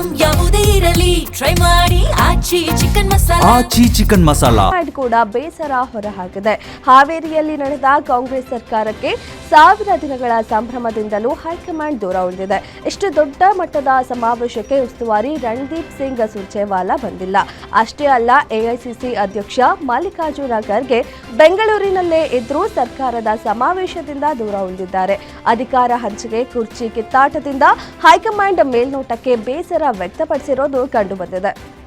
Item ಯಾವುದೇ ಇರಲಿ try ಮಾಡಿ Aachi chicken masala. Aachi chicken masala. High command ಕೂಡ ಬೇಸರ ಹೊರಹಾಕಿದೆ. ಹಾವೇರಿಯಲ್ಲಿ ನಡೆದ ಕಾಂಗ್ರೆಸ್ ಸರ್ಕಾರಕ್ಕೆ ಸಾವಿರ ದಿನಗಳ ಸಂಭ್ರಮದಿಂದಲೂ ಹೈಕಮಾಂಡ್ ದೂರ ಉಳಿದಿದೆ. ಇಷ್ಟು ದೊಡ್ಡ ಮಟ್ಟದ ಸಮಾವೇಶಕ್ಕೆ ಉಸ್ತುವಾರಿ ರಣದೀಪ್ ಸಿಂಗ್ ಸುರ್ಜೇವಾಲಾ ಬಂದಿಲ್ಲ. ಅಷ್ಟೇ ಅಲ್ಲ ಎಐಸಿಸಿ ಅಧ್ಯಕ್ಷ ಮಲ್ಲಿಕಾರ್ಜುನ ಖರ್ಗೆ ಬೆಂಗಳೂರಿನಲ್ಲೇ ಇದ್ರೂ ಸರ್ಕಾರದ ಸಮಾವೇಶದಿಂದ ದೂರ ಉಳಿದಿದ್ದಾರೆ. ಅಧಿಕಾರ ಹಂಚಿಕೆ ಕುರ್ಚಿ ಕಿತ್ತಾಟದಿಂದ ಹೈಕಮಾಂಡ್ ಮೇಲ್ನೋಟಕ್ಕೆ ಬೇಸರ ವ್ಯಕ್ತಪಡಿಸಿರೋದು ಕಂಡುಬಂದಿದೆ.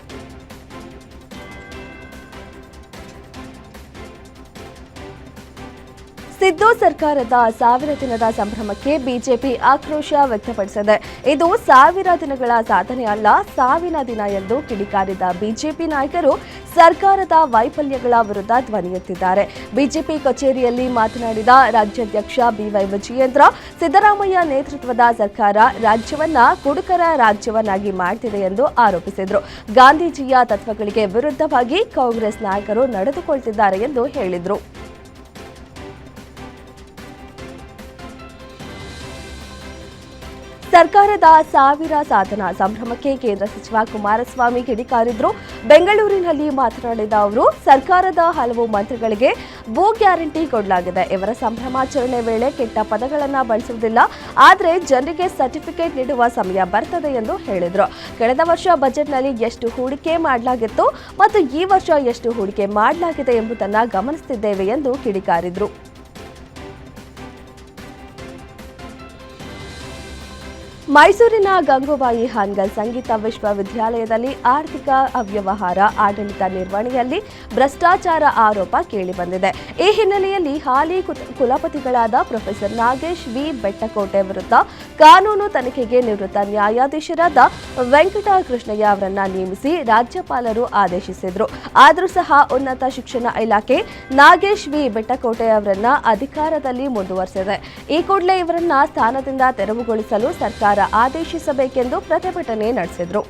ಸಿದ್ದು ಸರ್ಕಾರದ ಸಾವಿರ ದಿನದ ಸಂಭ್ರಮಕ್ಕೆ ಬಿಜೆಪಿ ಆಕ್ರೋಶ ವ್ಯಕ್ತಪಡಿಸಿದೆ. ಇದು ಸಾವಿರ ದಿನಗಳ ಸಾಧನೆ ಅಲ್ಲ, ಸಾವಿನ ದಿನ ಎಂದು ಕಿಡಿಕಾರಿದ ಬಿಜೆಪಿ ನಾಯಕರು ಸರ್ಕಾರದ ವೈಫಲ್ಯಗಳ ವಿರುದ್ಧ ಧ್ವನಿ ಎತ್ತಿದ್ದಾರೆ. ಬಿಜೆಪಿ ಕಚೇರಿಯಲ್ಲಿ ಮಾತನಾಡಿದ ರಾಜ್ಯಾಧ್ಯಕ್ಷ ಬಿವೈ ವಿಜಯೇಂದ್ರ, ಸಿದ್ದರಾಮಯ್ಯ ನೇತೃತ್ವದ ಸರ್ಕಾರ ರಾಜ್ಯವನ್ನ ಕುಡುಕರ ರಾಜ್ಯವನ್ನಾಗಿ ಮಾಡ್ತಿದೆ ಎಂದು ಆರೋಪಿಸಿದರು. ಗಾಂಧೀಜಿಯ ತತ್ವಗಳಿಗೆ ವಿರುದ್ಧವಾಗಿ ಕಾಂಗ್ರೆಸ್ ನಾಯಕರು ನಡೆದುಕೊಳ್ತಿದ್ದಾರೆ ಎಂದು ಹೇಳಿದರು. ಸರ್ಕಾರದ ಸಾವಿರ ಸಾಧನ ಸಂಭ್ರಮಕ್ಕೆ ಕೇಂದ್ರ ಸಚಿವ ಕುಮಾರಸ್ವಾಮಿ ಕಿಡಿಕಾರಿದ್ರು ಬೆಂಗಳೂರಿನಲ್ಲಿ ಮಾತನಾಡಿದ ಅವರು, ಸರ್ಕಾರದ ಹಲವು ಮಂತ್ರಿಗಳಿಗೆ ಭೂ ಗ್ಯಾರಂಟಿ ಕೊಡಲಾಗಿದೆ. ಇವರ ಸಂಭ್ರಮಾಚರಣೆ ವೇಳೆ ಕೆಟ್ಟ ಪದಗಳನ್ನು ಬಳಸುವುದಿಲ್ಲ. ಆದರೆ ಜನರಿಗೆ ಸರ್ಟಿಫಿಕೇಟ್ ನೀಡುವ ಸಮಯ ಬರ್ತದೆ ಎಂದು ಹೇಳಿದರು. ಕಳೆದ ವರ್ಷ ಬಜೆಟ್ನಲ್ಲಿ ಎಷ್ಟು ಹೂಡಿಕೆ ಮಾಡಲಾಗಿತ್ತು ಮತ್ತು ಈ ವರ್ಷ ಎಷ್ಟು ಹೂಡಿಕೆ ಮಾಡಲಾಗಿದೆ ಎಂಬುದನ್ನು ಗಮನಿಸುತ್ತಿದ್ದೇವೆ ಎಂದು ಕಿಡಿಕಾರಿದರು ಮೈಸೂರಿನ ಗಂಗೂಬಾಯಿ ಹಾನ್ಗಲ್ ಸಂಗೀತ ವಿಶ್ವವಿದ್ಯಾಲಯದಲ್ಲಿ ಆರ್ಥಿಕ ಅವ್ಯವಹಾರ, ಆಡಳಿತ ನಿರ್ವಹಣೆಯಲ್ಲಿ ಭ್ರಷ್ಟಾಚಾರ ಆರೋಪ ಕೇಳಿಬಂದಿದೆ. ಈ ಹಿನ್ನೆಲೆಯಲ್ಲಿ ಹಾಲಿ ಕುಲಪತಿಗಳಾದ ಪ್ರೊಫೆಸರ್ ನಾಗೇಶ್ ವಿ. ಬೆಟ್ಟಕೋಟೆ ವಿರುದ್ಧ ಕಾನೂನು ತನಿಖೆಗೆ ನಿವೃತ್ತ ನ್ಯಾಯಾಧೀಶರಾದ ವೆಂಕಟ ಕೃಷ್ಣಯ್ಯ ಅವರನ್ನ ನೇಮಿಸಿ ರಾಜ್ಯಪಾಲರು ಆದೇಶಿಸಿದರು. ಆದರೂ ಸಹ ಉನ್ನತ ಶಿಕ್ಷಣ ಇಲಾಖೆ ನಾಗೇಶ್ ವಿ. ಬೆಟ್ಟಕೋಟೆ ಅವರನ್ನ ಅಧಿಕಾರದಲ್ಲಿ ಮುಂದುವರೆಸಿದೆ. ಈ ಕೂಡಲೇ ಇವರನ್ನ ಸ್ಥಾನದಿಂದ ತೆರವುಗೊಳಿಸಲು ಸರ್ಕಾರ ಆದೇಶಿಸಬೇಕೆಂದು ಪ್ರತಿಭಟನೆ ನಡೆಸಿದರು.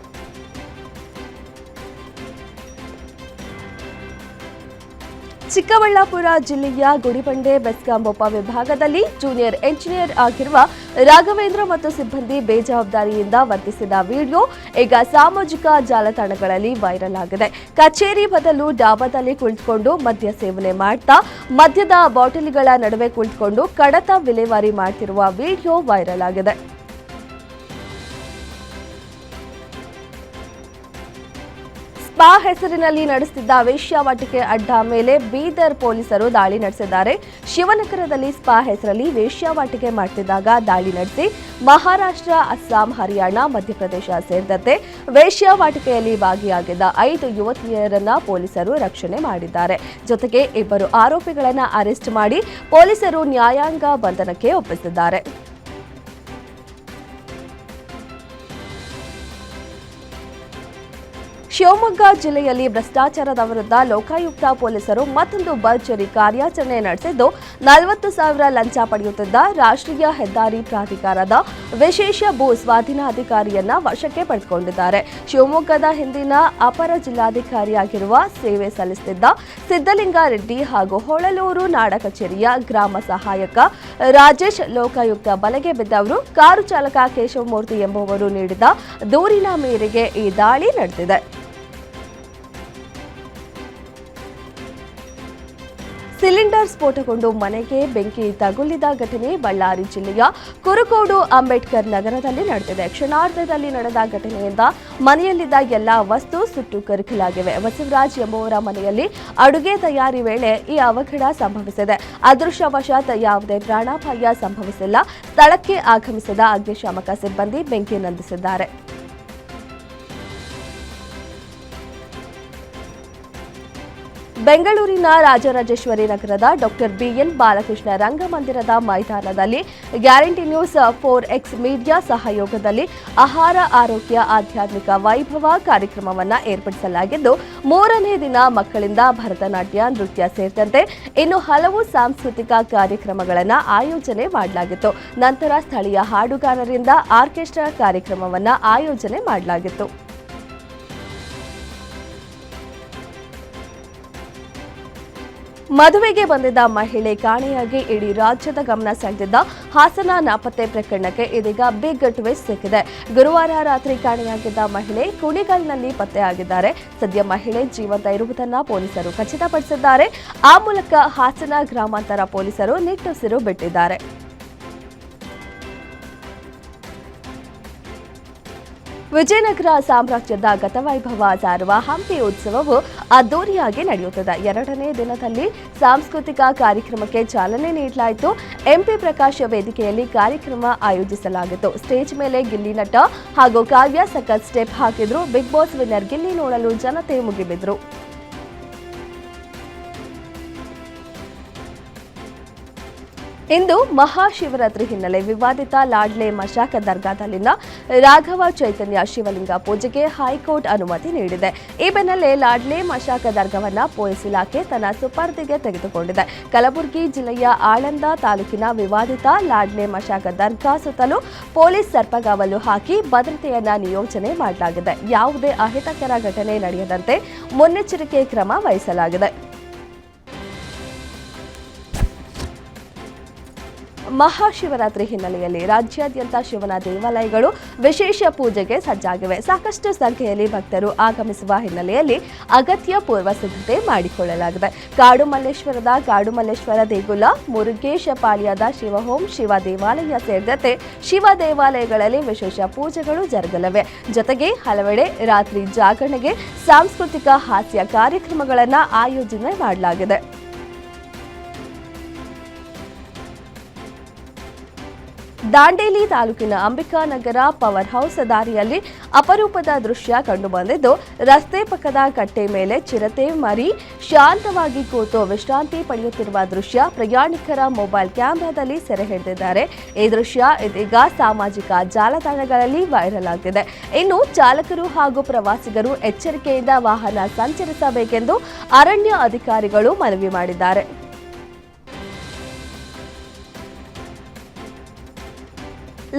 ಚಿಕ್ಕಬಳ್ಳಾಪುರ ಜಿಲ್ಲೆಯ ಗುಡಿಬಂಡೆ ಬೆಸ್ಕಾಂ ಉಪವಿಭಾಗದಲ್ಲಿ ಜೂನಿಯರ್ ಎಂಜಿನಿಯರ್ ಆಗಿರುವ ರಾಘವೇಂದ್ರ ಮತ್ತು ಸಿಬ್ಬಂದಿ ಬೇಜವಾಬ್ದಾರಿಯಿಂದ ವರ್ತಿಸಿದ ವಿಡಿಯೋ ಈಗ ಸಾಮಾಜಿಕ ಜಾಲತಾಣಗಳಲ್ಲಿ ವೈರಲ್ ಆಗಿದೆ. ಕಚೇರಿ ಬದಲು ಡಾಬಾದಲ್ಲಿ ಕುಳಿತುಕೊಂಡು ಮದ್ಯ ಸೇವನೆ ಮಾಡ್ತಾ, ಮದ್ಯದ ಬಾಟಲಿಗಳ ನಡುವೆ ಕುಳಿತುಕೊಂಡು ಕಡತ ವಿಲೇವಾರಿ ಮಾಡ್ತಿರುವ ವಿಡಿಯೋ ವೈರಲ್ ಆಗಿದೆ. ಸ್ಪಾ ಹೆಸರಿನಲ್ಲಿ ನಡೆಸುತ್ತಿದ್ದ ವೇಶ್ಯಾವಾಟಿಕೆ ಅಡ್ಡ ಮೇಲೆ ಬೀದರ್ ಪೊಲೀಸರು ದಾಳಿ ನಡೆಸಿದ್ದಾರೆ. ಶಿವನಗರದಲ್ಲಿ ಸ್ಪಾ ಹೆಸರಲ್ಲಿ ವೇಶ್ಯಾವಾಟಿಕೆ ಮಾಡ್ತಿದ್ದಾಗ ದಾಳಿ ನಡೆಸಿ ಮಹಾರಾಷ್ಟ್ರ, ಅಸ್ಸಾಂ, ಹರಿಯಾಣ, ಮಧ್ಯಪ್ರದೇಶ ಸೇರಿದಂತೆ ವೇಶ್ಯಾವಾಟಿಕೆಯಲ್ಲಿ ಭಾಗಿಯಾಗಿದ್ದ ಐದು ಯುವತಿಯರನ್ನ ಪೊಲೀಸರು ರಕ್ಷಣೆ ಮಾಡಿದ್ದಾರೆ. ಜೊತೆಗೆ ಇಬ್ಬರು ಆರೋಪಿಗಳನ್ನು ಅರೆಸ್ಟ್ ಮಾಡಿ ಪೊಲೀಸರು ನ್ಯಾಯಾಂಗ ಬಂಧನಕ್ಕೆ ಒಪ್ಪಿಸಿದ್ದಾರೆ. ಶಿವಮೊಗ್ಗ ಜಿಲ್ಲೆಯಲ್ಲಿ ಭ್ರಷ್ಟಾಚಾರದ ವಿರುದ್ಧ ಲೋಕಾಯುಕ್ತ ಪೊಲೀಸರು ಮತ್ತೊಂದು ಭರ್ಜರಿ ಕಾರ್ಯಾಚರಣೆ ನಡೆಸಿದ್ದು, ನಲವತ್ತು ಸಾವಿರ ಲಂಚ ಪಡೆಯುತ್ತಿದ್ದ ರಾಷ್ಟ್ರೀಯ ಹೆದ್ದಾರಿ ಪ್ರಾಧಿಕಾರದ ವಿಶೇಷ ಭೂ ಸ್ವಾಧೀನಾಧಿಕಾರಿಯನ್ನ ವಶಕ್ಕೆ ಪಡೆದುಕೊಂಡಿದ್ದಾರೆ. ಶಿವಮೊಗ್ಗದ ಹಿಂದಿನ ಅಪರ ಜಿಲ್ಲಾಧಿಕಾರಿಯಾಗಿರುವ ಸೇವೆ ಸಲ್ಲಿಸುತ್ತಿದ್ದ ಸಿದ್ದಲಿಂಗಾರೆಡ್ಡಿ ಹಾಗೂ ಹೊಳಲೂರು ನಾಡ ಕಚೇರಿಯ ಗ್ರಾಮ ಸಹಾಯಕ ರಾಜೇಶ್ ಲೋಕಾಯುಕ್ತ ಬಲೆಗೆ ಬಿದ್ದವರು, ಕಾರು ಚಾಲಕ ಕೇಶವಮೂರ್ತಿ ಎಂಬುವರು ನೀಡಿದ ದೂರಿನ ಮೇರೆಗೆ ಈ ದಾಳಿ ನಡೆದಿದೆ. ಸಿಲಿಂಡರ್ ಸ್ಫೋಟಗೊಂಡು ಮನೆಗೆ ಬೆಂಕಿ ತಗುಲಿದ ಘಟನೆ ಬಳ್ಳಾರಿ ಜಿಲ್ಲೆಯ ಕುರುಕೋಡು ಅಂಬೇಡ್ಕರ್ ನಗರದಲ್ಲಿ ನಡೆದಿದೆ. ಕ್ಷಣಾರ್ಧದಲ್ಲಿ ನಡೆದ ಘಟನೆಯಿಂದ ಮನೆಯಲ್ಲಿದ್ದ ಎಲ್ಲಾ ವಸ್ತು ಸುಟ್ಟು ಕರಕಲಾಗಿವೆ. ಬಸವರಾಜ್ ಎಂಬುವರ ಮನೆಯಲ್ಲಿ ಅಡುಗೆ ತಯಾರಿ ವೇಳೆ ಈ ಅವಘಡ ಸಂಭವಿಸಿದೆ. ಅದೃಷ್ಟವಶಾತ್ ಯಾವುದೇ ಪ್ರಾಣಾಪಾಯ ಸಂಭವಿಸಿಲ್ಲ. ಸ್ಥಳಕ್ಕೆ ಆಗಮಿಸಿದ ಅಗ್ನಿಶಾಮಕ ಸಿಬ್ಬಂದಿ ಬೆಂಕಿ ನಂದಿಸಿದ್ದಾರೆ. ಬೆಂಗಳೂರಿನ ರಾಜರಾಜೇಶ್ವರಿ ನಗರದ ಡಾಕ್ಟರ್ ಬಿಎನ್ ಬಾಲಕೃಷ್ಣ ರಂಗಮಂದಿರದ ಮೈದಾನದಲ್ಲಿ guarantee news four X media ಸಹಯೋಗದಲ್ಲಿ ಆಹಾರ ಆರೋಗ್ಯ ಆಧ್ಯಾತ್ಮಿಕ ವೈಭವ ಕಾರ್ಯಕ್ರಮವನ್ನು ಏರ್ಪಡಿಸಲಾಗಿದ್ದು, ಮೂರನೇ ದಿನ ಮಕ್ಕಳಿಂದ ಭರತನಾಟ್ಯ ನೃತ್ಯ ಸೇರಿದಂತೆ ಇನ್ನು ಹಲವು ಸಾಂಸ್ಕೃತಿಕ ಕಾರ್ಯಕ್ರಮಗಳನ್ನು ಆಯೋಜನೆ ಮಾಡಲಾಗಿತ್ತು. ನಂತರ ಸ್ಥಳೀಯ ಹಾಡುಗಾರರಿಂದ ಆರ್ಕೆಸ್ಟ್ರಾ ಕಾರ್ಯಕ್ರಮವನ್ನು ಆಯೋಜನೆ ಮಾಡಲಾಗಿತ್ತು. ಮದುವೆಗೆ ಬಂದಿದ್ದ ಮಹಿಳೆ ಕಾಣೆಯಾಗಿ ಇಡೀ ರಾಜ್ಯದ ಗಮನ ಸೆಳೆದಿದ್ದ ಹಾಸನ ನಾಪತ್ತೆ ಪ್ರಕರಣಕ್ಕೆ ಇದೀಗ ಬಿಗ್ ಟ್ವಿಸ್ಟ್ ಸಿಕ್ಕಿದೆ. ಗುರುವಾರ ರಾತ್ರಿ ಕಾಣೆಯಾಗಿದ್ದ ಮಹಿಳೆ ಕುಣಿಗಲ್ನಲ್ಲಿ ಪತ್ತೆಯಾಗಿದ್ದಾರೆ. ಸದ್ಯ ಮಹಿಳೆ ಜೀವಂತ ಇರುವುದನ್ನ ಪೊಲೀಸರು ಖಚಿತಪಡಿಸಿದ್ದಾರೆ. ಆ ಮೂಲಕ ಹಾಸನ ಗ್ರಾಮಾಂತರ ಪೊಲೀಸರು ನಿಟ್ಟುಸಿರು ಬಿಟ್ಟಿದ್ದಾರೆ. ವಿಜಯನಗರ ಸಾಮ್ರಾಜ್ಯದ ಗತವೈಭವ ಸಾರುವ ಹಂಪಿ ಉತ್ಸವವು ಅದ್ದೂರಿಯಾಗಿ ನಡೆಯುತ್ತದೆ. ಎರಡನೇ ದಿನದಲ್ಲಿ ಸಾಂಸ್ಕೃತಿಕ ಕಾರ್ಯಕ್ರಮಕ್ಕೆ ಚಾಲನೆ ನೀಡಲಾಯಿತು. ಎಂಪಿ ಪ್ರಕಾಶ ವೇದಿಕೆಯಲ್ಲಿ ಕಾರ್ಯಕ್ರಮ ಆಯೋಜಿಸಲಾಗಿತ್ತು. ಸ್ಟೇಜ್ ಮೇಲೆ ಗಿಲ್ಲಿ ನಟ ಹಾಗೂ ಕಾವ್ಯ ಸಖತ್ ಸ್ಟೆಪ್ ಹಾಕಿದ್ರು. ಬಿಗ್ ಬಾಸ್ ವಿನ್ನರ್ ಗಿಲ್ಲಿ ನೋಡಲು ಜನತೆ ಮುಗಿಬಿದ್ರು. ಇಂದು ಮಹಾಶಿವರಾತ್ರಿ ಹಿನ್ನೆಲೆ ವಿವಾದಿತ ಲಾಡ್ಲೆ ಮಶಾಕ ದರ್ಗಾದಲ್ಲಿನ ರಾಘವ ಚೈತನ್ಯ ಶಿವಲಿಂಗ ಪೂಜೆಗೆ ಹೈಕೋರ್ಟ್ ಅನುಮತಿ ನೀಡಿದೆ. ಈ ಬೆನ್ನಲ್ಲೇ ಲಾಡ್ಲೆ ಮಶಾಕ ದರ್ಗವನ್ನ ಪೊಲೀಸ್ ಇಲಾಖೆ ತನ್ನ ಸುಪರ್ದಿಗೆ ತೆಗೆದುಕೊಂಡಿದೆ. ಕಲಬುರಗಿ ಜಿಲ್ಲೆಯ ಆಳಂದ ತಾಲೂಕಿನ ವಿವಾದಿತ ಲಾಡ್ಲೆ ಮಶಾಕ ದರ್ಗಾ ಸುತ್ತಲೂ ಪೊಲೀಸ್ ಸರ್ಪಗಾವಲು ಹಾಕಿ ಭದ್ರತೆಯನ್ನ ನಿಯೋಜನೆ ಮಾಡಲಾಗಿದೆ. ಯಾವುದೇ ಅಹಿತಕರ ಘಟನೆ ನಡೆಯದಂತೆ ಮುನ್ನೆಚ್ಚರಿಕೆ ಕ್ರಮ ವಹಿಸಲಾಗಿದೆ. ಮಹಾಶಿವರಾತ್ರಿ ಹಿನ್ನೆಲೆಯಲ್ಲಿ ರಾಜ್ಯಾದ್ಯಂತ ಶಿವನ ದೇವಾಲಯಗಳು ವಿಶೇಷ ಪೂಜೆಗೆ ಸಜ್ಜಾಗಿವೆ. ಸಾಕಷ್ಟು ಸಂಖ್ಯೆಯಲ್ಲಿ ಭಕ್ತರು ಆಗಮಿಸುವ ಹಿನ್ನೆಲೆಯಲ್ಲಿ ಅಗತ್ಯ ಪೂರ್ವ ಸಿದ್ಧತೆ ಮಾಡಿಕೊಳ್ಳಲಾಗಿದೆ. ಕಾಡು ಮಲ್ಲೇಶ್ವರದ ಕಾಡು ಮಲ್ಲೇಶ್ವರ ದೇಗುಲ, ಮುರುಗೇಶ ಪಾಳ್ಯದ ಶಿವಹೋಂ ಶಿವ ದೇವಾಲಯ ಸೇರಿದಂತೆ ಶಿವ ದೇವಾಲಯಗಳಲ್ಲಿ ವಿಶೇಷ ಪೂಜೆಗಳು ಜರುಗಲಿವೆ. ಜೊತೆಗೆ ಹಲವೆಡೆ ರಾತ್ರಿ ಜಾಗರಣೆಗೆ ಸಾಂಸ್ಕೃತಿಕ ಹಾಸ್ಯ ಕಾರ್ಯಕ್ರಮಗಳನ್ನು ಆಯೋಜನೆ ಮಾಡಲಾಗಿದೆ. ದಾಂಡೇಲಿ ತಾಲೂಕಿನ ಅಂಬಿಕಾನಗರ ಪವರ್ ಹೌಸ್ ದಾರಿಯಲ್ಲಿ ಅಪರೂಪದ ದೃಶ್ಯ ಕಂಡುಬಂದಿದ್ದು, ರಸ್ತೆ ಪಕ್ಕದ ಕಟ್ಟೆ ಮೇಲೆ ಚಿರತೆ ಮರಿ, ಶಾಂತವಾಗಿ ಕೂತು ವಿಶ್ರಾಂತಿ ಪಡೆಯುತ್ತಿರುವ ದೃಶ್ಯ ಪ್ರಯಾಣಿಕರ ಮೊಬೈಲ್ ಕ್ಯಾಮೆರಾದಲ್ಲಿ ಸೆರೆ ಹಿಡಿದಿದ್ದಾರೆ. ಈ ದೃಶ್ಯ ಇದೀಗ ಸಾಮಾಜಿಕ ಜಾಲತಾಣಗಳಲ್ಲಿ ವೈರಲ್ ಆಗಿದೆ. ಇನ್ನು ಚಾಲಕರು ಹಾಗೂ ಪ್ರವಾಸಿಗರು ಎಚ್ಚರಿಕೆಯಿಂದ ವಾಹನ ಸಂಚರಿಸಬೇಕೆಂದು ಅರಣ್ಯ ಅಧಿಕಾರಿಗಳು ಮನವಿ ಮಾಡಿದ್ದಾರೆ.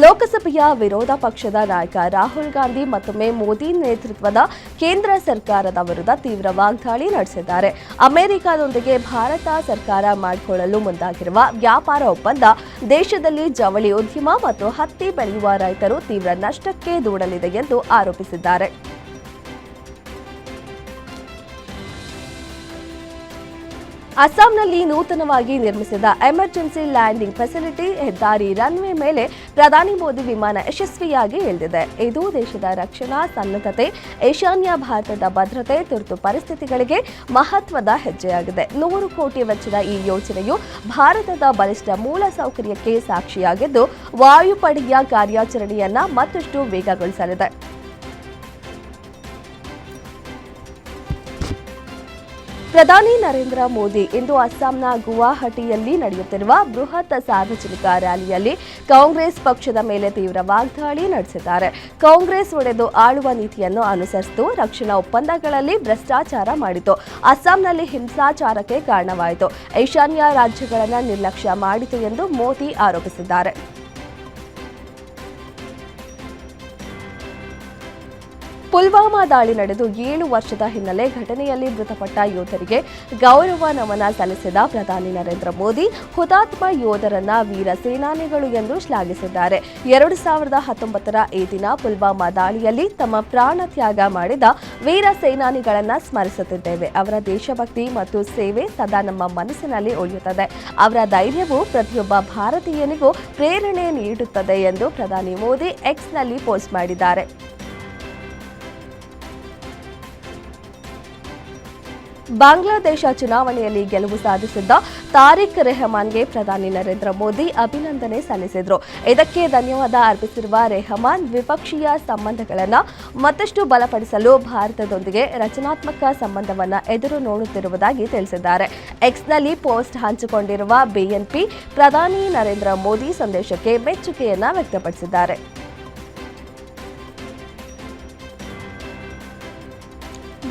ಲೋಕಸಭೆಯ ವಿರೋಧ ಪಕ್ಷದ ನಾಯಕ ರಾಹುಲ್ ಗಾಂಧಿ ಮತ್ತೊಮ್ಮೆ ಮೋದಿ ನೇತೃತ್ವದ ಕೇಂದ್ರ ಸರ್ಕಾರದ ವಿರುದ್ಧ ತೀವ್ರ ವಾಗ್ದಾಳಿ ನಡೆಸಿದ್ದಾರೆ. ಅಮೆರಿಕದೊಂದಿಗೆ ಭಾರತ ಸರ್ಕಾರ ಮಾಡಿಕೊಳ್ಳಲು ಮುಂದಾಗಿರುವ ವ್ಯಾಪಾರ ಒಪ್ಪಂದ ದೇಶದಲ್ಲಿ ಜವಳಿ ಉದ್ಯಮ ಮತ್ತು ಹತ್ತಿ ಬೆಳೆಯುವ ರೈತರು ತೀವ್ರ ನಷ್ಟಕ್ಕೆ ದೂಡಲಿದೆ ಎಂದು ಆರೋಪಿಸಿದ್ದಾರೆ. ಅಸ್ಸಾಂನಲ್ಲಿ ನೂತನವಾಗಿ ನಿರ್ಮಿಸಿದ ಎಮರ್ಜೆನ್ಸಿ ಲ್ಯಾಂಡಿಂಗ್ ಫೆಸಿಲಿಟಿ ಹೆದ್ದಾರಿ ರನ್ವೇ ಮೇಲೆ ಪ್ರಧಾನಿ ಮೋದಿ ವಿಮಾನ ಯಶಸ್ವಿಯಾಗಿ ಇಳಿದಿದೆ. ಇದು ದೇಶದ ರಕ್ಷಣಾ ಸನ್ನದ್ಧತೆ ಈಶಾನ್ಯ ಭಾರತದ ಭದ್ರತೆ, ತುರ್ತು ಪರಿಸ್ಥಿತಿಗಳಿಗೆ ಮಹತ್ವದ ಹೆಜ್ಜೆಯಾಗಿದೆ. ನೂರು ಕೋಟಿ ವೆಚ್ಚದ ಈ ಯೋಜನೆಯು ಭಾರತದ ಬಲಿಷ್ಠ ಮೂಲಸೌಕರ್ಯಕ್ಕೆ ಸಾಕ್ಷಿಯಾಗಿದ್ದು, ವಾಯುಪಡೆಯ ಕಾರ್ಯಾಚರಣೆಯನ್ನ ಮತ್ತಷ್ಟು ವೇಗಗೊಳಿಸಲಿದೆ. ಪ್ರಧಾನಿ ನರೇಂದ್ರ ಮೋದಿ ಇಂದು ಅಸ್ಸಾಂನ ಗುವಾಹಟಿಯಲ್ಲಿ ನಡೆಯುತ್ತಿರುವ ಬೃಹತ್ ಸಾರ್ವಜನಿಕ ರ್ಯಾಲಿಯಲ್ಲಿ ಕಾಂಗ್ರೆಸ್ ಪಕ್ಷದ ಮೇಲೆ ತೀವ್ರ ವಾಗ್ದಾಳಿ ನಡೆಸಿದ್ದಾರೆ. ಕಾಂಗ್ರೆಸ್ ಒಡೆದು ಆಳುವ ನೀತಿಯನ್ನು ಅನುಸರಿಸಿತು. ರಕ್ಷಣಾ ಒಪ್ಪಂದಗಳಲ್ಲಿ ಭ್ರಷ್ಟಾಚಾರ ಮಾಡಿತು. ಅಸ್ಸಾಂನಲ್ಲಿ ಹಿಂಸಾಚಾರಕ್ಕೆ ಕಾರಣವಾಯಿತು. ಈಶಾನ್ಯ ರಾಜ್ಯಗಳನ್ನು ನಿರ್ಲಕ್ಷ್ಯ ಮಾಡಿತು ಎಂದು ಮೋದಿ ಆರೋಪಿಸಿದ್ದಾರೆ. ಪುಲ್ವಾಮಾ ದಾಳಿ ನಡೆದು ಏಳು ವರ್ಷದ ಹಿನ್ನೆಲೆ ಘಟನೆಯಲ್ಲಿ ಮೃತಪಟ್ಟ ಯೋಧರಿಗೆ ಗೌರವ ನಮನ ಸಲ್ಲಿಸಿದ ಪ್ರಧಾನಿ ನರೇಂದ್ರ ಮೋದಿ, ಹುತಾತ್ಮ ಯೋಧರನ್ನ ವೀರ ಸೇನಾನಿಗಳು ಎಂದು ಶ್ಲಾಘಿಸಿದ್ದಾರೆ. ಎರಡು ಸಾವಿರದ ಹತ್ತೊಂಬತ್ತರ ಈ ದಿನ ಪುಲ್ವಾಮಾ ದಾಳಿಯಲ್ಲಿ ತಮ್ಮ ಪ್ರಾಣ ತ್ಯಾಗ ಮಾಡಿದ ವೀರ ಸೇನಾನಿಗಳನ್ನ ಸ್ಮರಿಸುತ್ತಿದ್ದೇವೆ. ಅವರ ದೇಶಭಕ್ತಿ ಮತ್ತು ಸೇವೆ ಸದಾ ನಮ್ಮ ಮನಸ್ಸಿನಲ್ಲಿ ಉಳಿಯುತ್ತದೆ. ಅವರ ಧೈರ್ಯವು ಪ್ರತಿಯೊಬ್ಬ ಭಾರತೀಯನಿಗೂ ಪ್ರೇರಣೆ ನೀಡುತ್ತದೆ ಎಂದು ಪ್ರಧಾನಿ ಮೋದಿ ಎಕ್ಸ್ನಲ್ಲಿ ಪೋಸ್ಟ್ ಮಾಡಿದ್ದಾರೆ. ಬಾಂಗ್ಲಾದೇಶ ಚುನಾವಣೆಯಲ್ಲಿ ಗೆಲುವು ಸಾಧಿಸಿದ್ದ ತಾರಿಕ್ ರೆಹಮಾನ್ಗೆ ಪ್ರಧಾನಿ ನರೇಂದ್ರ ಮೋದಿ ಅಭಿನಂದನೆ ಸಲ್ಲಿಸಿದರು. ಇದಕ್ಕೆ ಧನ್ಯವಾದ ಅರ್ಪಿಸಿರುವ ರೆಹಮಾನ್ ದ್ವಿಪಕ್ಷೀಯ ಸಂಬಂಧಗಳನ್ನು ಮತ್ತಷ್ಟು ಬಲಪಡಿಸಲು ಭಾರತದೊಂದಿಗೆ ರಚನಾತ್ಮಕ ಸಂಬಂಧವನ್ನು ಎದುರು ನೋಡುತ್ತಿರುವುದಾಗಿ ತಿಳಿಸಿದ್ದಾರೆ. ಎಕ್ಸ್ನಲ್ಲಿ ಪೋಸ್ಟ್ ಹಂಚಿಕೊಂಡಿರುವ ಬಿಎನ್ಪಿ ಪ್ರಧಾನಿ ನರೇಂದ್ರ ಮೋದಿ ಸಂದೇಶಕ್ಕೆ ಮೆಚ್ಚುಗೆಯನ್ನು ವ್ಯಕ್ತಪಡಿಸಿದ್ದಾರೆ.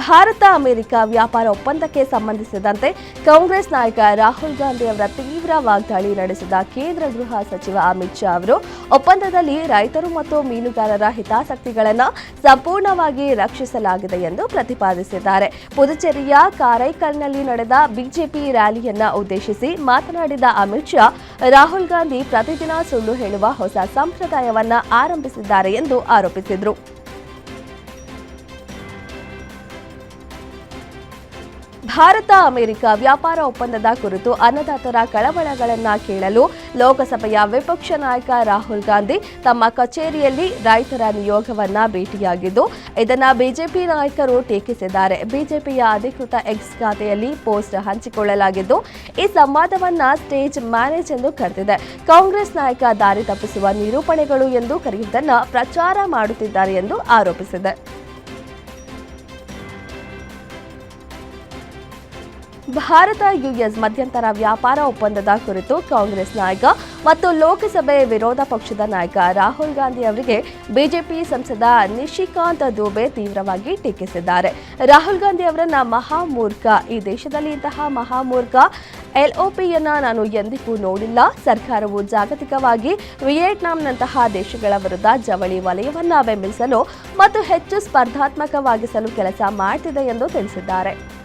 ಭಾರತ ಅಮೆರಿಕ ವ್ಯಾಪಾರ ಒಪ್ಪಂದಕ್ಕೆ ಸಂಬಂಧಿಸಿದಂತೆ ಕಾಂಗ್ರೆಸ್ ನಾಯಕ ರಾಹುಲ್ ಗಾಂಧಿ ಅವರ ತೀವ್ರ ವಾಗ್ದಾಳಿ ನಡೆಸಿದ ಕೇಂದ್ರ ಗೃಹ ಸಚಿವ ಅಮಿತ್ ಶಾ ಅವರು, ಒಪ್ಪಂದದಲ್ಲಿ ರೈತರು ಮತ್ತು ಮೀನುಗಾರರ ಹಿತಾಸಕ್ತಿಗಳನ್ನು ಸಂಪೂರ್ಣವಾಗಿ ರಕ್ಷಿಸಲಾಗಿದೆ ಎಂದು ಪ್ರತಿಪಾದಿಸಿದ್ದಾರೆ. ಪುದುಚೇರಿಯ ಕಾರೈಕಲ್ನಲ್ಲಿ ನಡೆದ ಬಿಜೆಪಿ ರ್ಯಾಲಿಯನ್ನು ಉದ್ದೇಶಿಸಿ ಮಾತನಾಡಿದ ಅಮಿತ್ ಶಾ, ರಾಹುಲ್ ಗಾಂಧಿ ಪ್ರತಿದಿನ ಸುಳ್ಳು ಹೇಳುವ ಹೊಸ ಸಂಪ್ರದಾಯವನ್ನ ಆರಂಭಿಸಿದ್ದಾರೆ ಎಂದು ಆರೋಪಿಸಿದರು. ಭಾರತ ಅಮೆರಿಕ ವ್ಯಾಪಾರ ಒಪ್ಪಂದದ ಕುರಿತು ಅನ್ನದಾತರ ಕಳವಳಗಳನ್ನು ಕೇಳಲು ಲೋಕಸಭೆಯ ವಿಪಕ್ಷ ನಾಯಕ ರಾಹುಲ್ ಗಾಂಧಿ ತಮ್ಮ ಕಚೇರಿಯಲ್ಲಿ ರೈತರ ನಿಯೋಗವನ್ನು ಭೇಟಿಯಾಗಿದ್ದು, ಇದನ್ನು ಬಿಜೆಪಿ ನಾಯಕರು ಟೀಕಿಸಿದ್ದಾರೆ. ಬಿಜೆಪಿಯ ಅಧಿಕೃತ ಎಕ್ಸ್ ಖಾತೆಯಲ್ಲಿ ಪೋಸ್ಟ್ ಹಂಚಿಕೊಳ್ಳಲಾಗಿದ್ದು, ಈ ಸಂವಾದವನ್ನ ಸ್ಟೇಜ್ ಮ್ಯಾನೇಜ್ ಎಂದು ಕರೆದಿದೆ. ಕಾಂಗ್ರೆಸ್ ನಾಯಕ ದಾರಿ ತಪ್ಪಿಸುವ ನಿರೂಪಣೆಗಳು ಎಂದು ಕರೆಯುವುದನ್ನು ಪ್ರಚಾರ ಮಾಡುತ್ತಿದ್ದಾರೆ ಎಂದು ಆರೋಪಿಸಿದೆ. ಭಾರತ, ಯುಎಸ್ ಮಧ್ಯಂತರ ವ್ಯಾಪಾರ ಒಪ್ಪಂದದ ಕುರಿತು ಕಾಂಗ್ರೆಸ್ ನಾಯಕ ಮತ್ತು ಲೋಕಸಭೆ ವಿರೋಧ ಪಕ್ಷದ ನಾಯಕ ರಾಹುಲ್ ಗಾಂಧಿ ಅವರಿಗೆ ಬಿಜೆಪಿ ಸಂಸದ ನಿಶಿಕಾಂತ್ ದುಬೆ ತೀವ್ರವಾಗಿ ಟೀಕಿಸಿದ್ದಾರೆ. ರಾಹುಲ್ ಗಾಂಧಿ ಅವರನ್ನ ಮಹಾಮೂರ್ಖ, ಈ ದೇಶದಲ್ಲಿ ಇಂತಹ ಮಹಾಮೂರ್ಖ ಎಲ್ಒಪಿಯನ್ನ ನಾನು ಎಂದಿಗೂ ನೋಡಿಲ್ಲ. ಸರ್ಕಾರವು ಜಾಗತಿಕವಾಗಿ ವಿಯೆಟ್ನಾಂನಂತಹ ದೇಶಗಳ ವಿರುದ್ಧ ಜವಳಿ ವಲಯವನ್ನ ಬೆಂಬಲಿಸಲು ಮತ್ತು ಹೆಚ್ಚು ಸ್ಪರ್ಧಾತ್ಮಕವಾಗಿಸಲು ಕೆಲಸ ಮಾಡ್ತಿದೆ ಎಂದು ತಿಳಿಸಿದ್ದಾರೆ.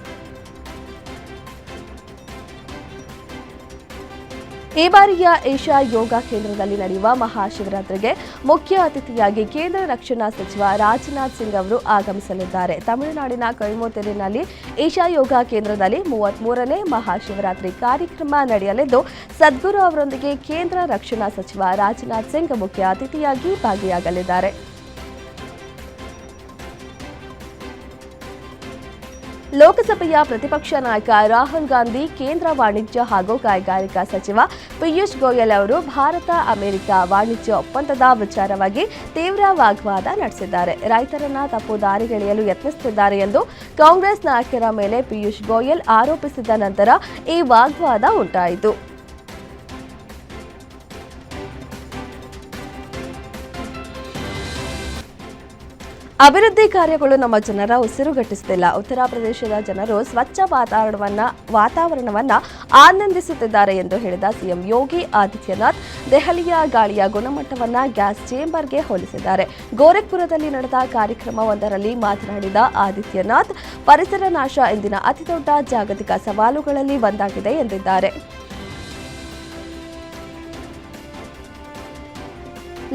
ಈ ಬಾರಿಯ ಏಷ್ಯಾ ಯೋಗ ಕೇಂದ್ರದಲ್ಲಿ ನಡೆಯುವ ಮಹಾಶಿವರಾತ್ರಿಗೆ ಮುಖ್ಯ ಅತಿಥಿಯಾಗಿ ಕೇಂದ್ರ ರಕ್ಷಣಾ ಸಚಿವ ರಾಜನಾಥ್ ಸಿಂಗ್ ಅವರು ಆಗಮಿಸಲಿದ್ದಾರೆ. ತಮಿಳುನಾಡಿನ ಕೊಯಮತ್ತೂರಿನಲ್ಲಿ ಏಷ್ಯಾ ಯೋಗ ಕೇಂದ್ರದಲ್ಲಿ ಮೂವತ್ಮೂರನೇ ಮಹಾಶಿವರಾತ್ರಿ ಕಾರ್ಯಕ್ರಮ ನಡೆಯಲಿದ್ದು, ಸದ್ಗುರು ಅವರೊಂದಿಗೆ ಕೇಂದ್ರ ರಕ್ಷಣಾ ಸಚಿವ ರಾಜನಾಥ್ ಸಿಂಗ್ ಮುಖ್ಯ ಅತಿಥಿಯಾಗಿ ಭಾಗಿಯಾಗಲಿದ್ದಾರೆ. ಲೋಕಸಭೆಯ ಪ್ರತಿಪಕ್ಷ ನಾಯಕ ರಾಹುಲ್ ಗಾಂಧಿ, ಕೇಂದ್ರ ವಾಣಿಜ್ಯ ಹಾಗೂ ಕೈಗಾರಿಕಾ ಸಚಿವ ಪಿಯೂಷ್ ಗೋಯಲ್ ಅವರು ಭಾರತ, ಅಮೆರಿಕ ವಾಣಿಜ್ಯ ಒಪ್ಪಂದದ ವಿಚಾರವಾಗಿ ತೀವ್ರ ವಾಗ್ವಾದ ನಡೆಸಿದ್ದಾರೆ. ರೈತರನ್ನ ತಪ್ಪು ದಾರಿಗೆಳೆಯಲು ಯತ್ನಿಸುತ್ತಿದ್ದಾರೆ ಎಂದು ಕಾಂಗ್ರೆಸ್ ನಾಯಕರ ಮೇಲೆ ಪಿಯೂಷ್ ಗೋಯಲ್ ಆರೋಪಿಸಿದ ನಂತರ ಈ ವಾಗ್ವಾದ ಉಂಟಾಯಿತು. ಅಭಿವೃದ್ಧಿ ಕಾರ್ಯಗಳು ನಮ್ಮ ಜನರ ಉಸಿರುಗಟ್ಟಿಸುತ್ತಿಲ್ಲ ಉತ್ತರ ಪ್ರದೇಶದ ಜನರು ಸ್ವಚ್ಛ ವಾತಾವರಣವನ್ನ ವಾತಾವರಣವನ್ನ ಆನಂದಿಸುತ್ತಿದ್ದಾರೆ ಎಂದು ಹೇಳಿದ ಸಿಎಂ ಯೋಗಿ ಆದಿತ್ಯನಾಥ್, ದೆಹಲಿಯ ಗಾಳಿಯ ಗುಣಮಟ್ಟವನ್ನ ಗ್ಯಾಸ್ ಚೇಂಬರ್ಗೆ ಹೋಲಿಸಿದ್ದಾರೆ. ಗೋರಖ್ಪುರದಲ್ಲಿ ನಡೆದ ಕಾರ್ಯಕ್ರಮವೊಂದರಲ್ಲಿ ಮಾತನಾಡಿದ ಆದಿತ್ಯನಾಥ್, ಪರಿಸರ ನಾಶ ಇಂದಿನ ಅತಿದೊಡ್ಡ ಜಾಗತಿಕ ಸವಾಲುಗಳಲ್ಲಿ ಒಂದಾಗಿದೆ ಎಂದಿದ್ದಾರೆ.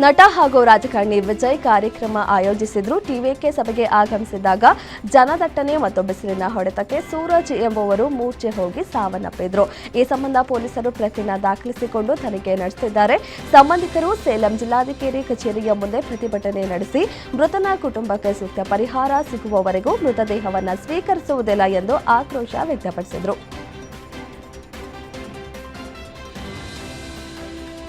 ನಟ ಹಾಗೂ ರಾಜಕಾರಣಿ ವಿಜಯ್ ಕಾರ್ಯಕ್ರಮ ಆಯೋಜಿಸಿದ್ರು. ಟಿವಿಕೆ ಸಭೆಗೆ ಆಗಮಿಸಿದಾಗ ಜನದಟ್ಟಣೆ ಮತ್ತು ಬಿಸಿಲಿನ ಹೊಡೆತಕ್ಕೆ ಸೂರಜ್ ಎಂಬುವರು ಮೂರ್ಛೆ ಹೋಗಿ ಸಾವನ್ನಪ್ಪಿದ್ರು. ಈ ಸಂಬಂಧ ಪೊಲೀಸರು ಪ್ರಕರಣ ದಾಖಲಿಸಿಕೊಂಡು ತನಿಖೆ ನಡೆಸಿದ್ದಾರೆ ಸಂಬಂಧಿಕರು ಸೇಲಂ ಜಿಲ್ಲಾಧಿಕಾರಿ ಕಚೇರಿಯ ಮುಂದೆ ಪ್ರತಿಭಟನೆ ನಡೆಸಿ ಮೃತನ ಕುಟುಂಬಕ್ಕೆ ಸೂಕ್ತ ಪರಿಹಾರ ಸಿಗುವವರೆಗೂ ಮೃತದೇಹವನ್ನು ಸ್ವೀಕರಿಸುವುದಿಲ್ಲ ಎಂದು ಆಕ್ರೋಶ ವ್ಯಕ್ತಪಡಿಸಿದರು.